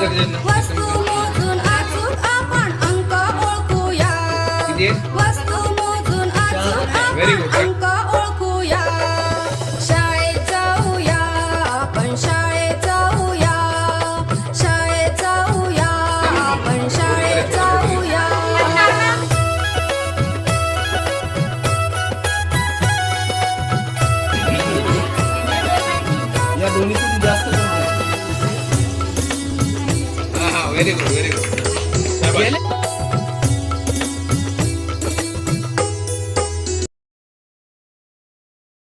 वस्तू मोजून अचूक आपण अंक ओळखूया किती आहे? वस्तू मोजून अचूक Very आपण very good, very good. Bye-bye.